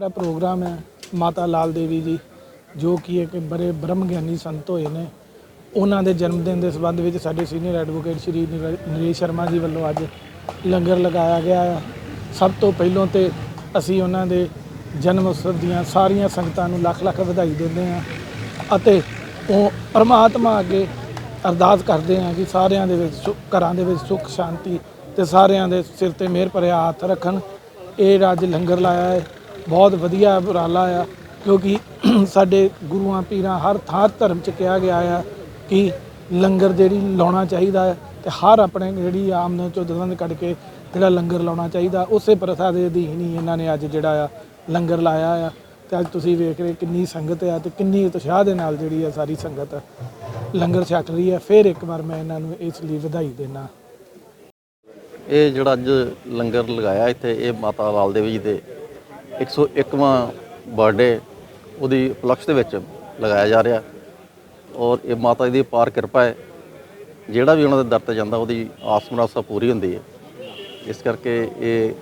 ਜਿਹੜਾ ਪ੍ਰੋਗਰਾਮ ਹੈ ਮਾਤਾ ਲਾਲ ਦੇਵੀ ਜੀ, ਜੋ ਕਿ ਇੱਕ ਬੜੇ ਬ੍ਰਹਮ ਗਿਆਨੀ ਸੰਤ ਹੋਏ ਨੇ, ਉਹਨਾਂ ਦੇ ਜਨਮ ਦਿਨ ਦੇ ਸੰਬੰਧ ਵਿੱਚ ਸਾਡੇ ਸੀਨੀਅਰ ਐਡਵੋਕੇਟ ਸ਼੍ਰੀ ਨਰੇ- ਨਰੇਸ਼ ਸ਼ਰਮਾ ਜੀ ਵੱਲੋਂ ਅੱਜ ਲੰਗਰ ਲਗਾਇਆ ਗਿਆ ਆ। ਸਭ ਤੋਂ ਪਹਿਲਾਂ ਤੇ ਅਸੀਂ ਉਹਨਾਂ ਦੇ ਜਨਮ ਉਤਸਵ ਦੀਆਂ ਸਾਰੀਆਂ ਸੰਗਤਾਂ ਨੂੰ ਲੱਖ ਲੱਖ ਵਧਾਈ ਦਿੰਦੇ ਹਾਂ ਅਤੇ ਉਹ ਪਰਮਾਤਮਾ ਅੱਗੇ ਅਰਦਾਸ ਕਰਦੇ ਹਾਂ ਕਿ ਸਾਰਿਆਂ ਦੇ ਵਿੱਚ ਸੁ- ਘਰਾਂ ਦੇ ਵਿੱਚ ਸੁੱਖ, ਸ਼ਾਂਤੀ ਤੇ ਸਾਰਿਆਂ ਦੇ ਸਿਰ ਤੇ ਮਿਹਰ ਭਰਿਆ ਹੱਥ ਰੱਖਣ। ਇਹ ਰਾਜ ਲੰਗਰ ਲਾਇਆ ਹੈ। ਬਹੁਤ ਵਧੀਆ ਉਪਰਾਲਾ ਆ, ਕਿਉਂਕਿ ਸਾਡੇ ਗੁਰੂਆਂ ਪੀਰਾਂ ਹਰ ਥਾਂ ਧਰਮ ਚ ਕਿਹਾ ਗਿਆ ਆ ਕਿ ਲੰਗਰ ਜਿਹੜੀ ਲਾਉਣਾ ਚਾਹੀਦਾ ਹੈ ਤੇ ਹਰ ਆਪਣੇ ਜਿਹੜੀ ਆਮਦਨ ਚੋਂ ਦਸਵੰਧ ਕੱਢ ਕੇ ਜਿਹੜਾ ਲੰਗਰ ਲਾਉਣਾ ਚਾਹੀਦਾ, ਉਸੇ ਪ੍ਰਥਾ ਦੇ ਅਧੀਨ ਹੀ ਇਹਨਾਂ ਨੇ ਅੱਜ ਜਿਹੜਾ ਆ ਲੰਗਰ ਲਾਇਆ ਆ। ਤੇ ਅੱਜ ਤੁਸੀਂ ਵੇਖ ਰਹੇ ਕਿੰਨੀ ਸੰਗਤ ਆ ਤੇ ਕਿੰਨੀ ਉਤਸ਼ਾਹ ਦੇ ਨਾਲ ਜਿਹੜੀ ਆ ਸਾਰੀ ਸੰਗਤ ਲੰਗਰ ਛਕ ਰਹੀ ਹੈ ਫਿਰ ਇੱਕ ਵਾਰ ਮੈਂ ਇਹਨਾਂ ਨੂੰ ਇਸ ਲਈ ਵਧਾਈ ਦੇਣਾ ਇਹ ਜਿਹੜਾ ਅੱਜ ਲੰਗਰ ਲਗਾਇਆ ਇੱਥੇ, ਇਹ ਮਾਤਾ ਲਾਲ ਦੇਵੀ ਜੀ ਦੇ 101ਵਾਂ ਬਰਥਡੇ ਉਹਦੀ ਉਪਲਕਸ਼ ਦੇ ਵਿੱਚ ਲਗਾਇਆ ਜਾ ਰਿਹਾ। ਔਰ ਇਹ ਮਾਤਾ ਜੀ ਦੀ ਪਾਰ ਕਿਰਪਾ ਹੈ। ਜਿਹੜਾ ਵੀ ਉਹਨਾਂ ਦੇ ਦਰ ਤੇ ਜਾਂਦਾ, ਉਹਦੀ ਆਸ ਮਨਾਸਾ ਪੂਰੀ ਹੁੰਦੀ ਹੈ। ਇਸ ਕਰਕੇ ਇਹ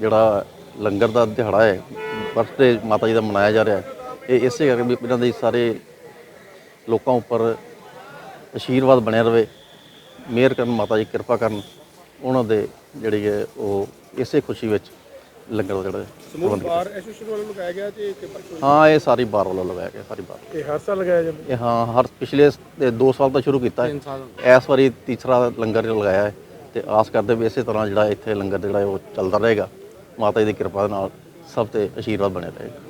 ਜਿਹੜਾ ਲੰਗਰ ਦਾ ਦਿਹਾੜਾ ਹੈ, ਬਰਥਡੇ ਮਾਤਾ ਜੀ ਦਾ ਮਨਾਇਆ ਜਾ ਰਿਹਾ ਹੈ। ਇਹ ਇਸੇ ਕਰਕੇ ਵੀ ਇਹਨਾਂ ਦੇ ਸਾਰੇ ਲੋਕਾਂ ਉੱਪਰ ਆਸ਼ੀਰਵਾਦ ਬਣਿਆ ਰਵੇ, ਮਿਹਰ ਕਰਨ, ਮਾਤਾ ਜੀ ਕਿਰਪਾ ਕਰਨ। ਉਹਨਾਂ ਦੇ ਜਿਹੜੀ ਹੈ, ਉਹ ਇਸੇ ਖੁਸ਼ੀ ਵਿੱਚ ਲੰਗਰ ਦਾ ਜਿਹੜਾ ਪ੍ਰਬੰਧ ਕੀਤਾ। ਐਸੋਸੀਏਸ਼ਨ ਵੱਲੋਂ ਲਗਾਇਆ ਗਿਆ ਤੇ ਪੇਪਰ ਹਾਂ ਇਹ ਸਾਰੀ ਬਾਰ ਵੱਲੋਂ ਲਗਾਇਆ ਗਿਆ ਸਾਰੀ ਬਾਰ ਇਹ ਹਰ ਸਾਲ ਲਗਾਇਆ ਜਾਂਦਾ? ਇਹ ਹਾਂ ਹਰ ਪਿਛਲੇ 2 ਸਾਲ ਤੋਂ ਸ਼ੁਰੂ ਕੀਤਾ ਹੈ। ਇਸ ਵਾਰੀ ਤੀਸਰਾ ਲੰਗਰ ਲਗਾਇਆ ਹੈ ਤੇ ਆਸ ਕਰਦੇ ਵੀ ਇਸੇ ਤਰ੍ਹਾਂ ਜਿਹੜਾ ਇੱਥੇ ਲੰਗਰ ਜਿਹੜਾ ਉਹ ਚੱਲਦਾ ਰਹੇਗਾ। ਮਾਤਾ ਜੀ ਦੀ ਕਿਰਪਾ ਦੇ ਨਾਲ ਸਭ ਤੇ ਆਸ਼ੀਰਵਾਦ ਬਣਿਆ ਰਹੇਗਾ।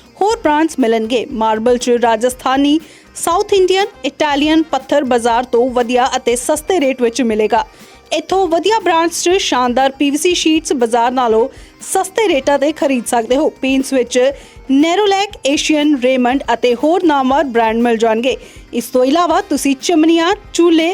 ਹੋਰ ਬ੍ਰਾਂਡਸ ਮਿਲਣਗੇ। ਮਾਰਬਲ ਚ ਰਾਜਸਥਾਨੀ, ਸਾਊਥ ਇੰਡੀਅਨ, ਇਟਾਲੀਅਨ ਪੱਥਰ ਬਾਜ਼ਾਰ ਤੋਂ ਵਧੀਆ ਅਤੇ ਸਸਤੇ ਰੇਟ ਵਿੱਚ ਮਿਲੇਗਾ। ਇੱਥੋਂ ਵਧੀਆ ਬ੍ਰਾਂਡਸ 'ਚ ਸ਼ਾਨਦਾਰ PVC ਸ਼ੀਟਸ ਬਾਜ਼ਾਰ ਨਾਲੋਂ ਸਸਤੇ ਰੇਟਾਂ ਤੇ ਖਰੀਦ ਸਕਦੇ ਹੋ। ਪੇਂਟਸ ਵਿੱਚ ਨੈਰੋਲੈਕ, ਏਸ਼ੀਅਨ, ਰੇਮੰਡ ਅਤੇ ਹੋਰ ਨਾਮਵਰ ਬ੍ਰਾਂਡ ਮਿਲ ਜਾਣਗੇ। ਇਸ ਤੋਂ ਇਲਾਵਾ ਤੁਸੀਂ ਚਮਨੀਆਂ ਚੂਲੇ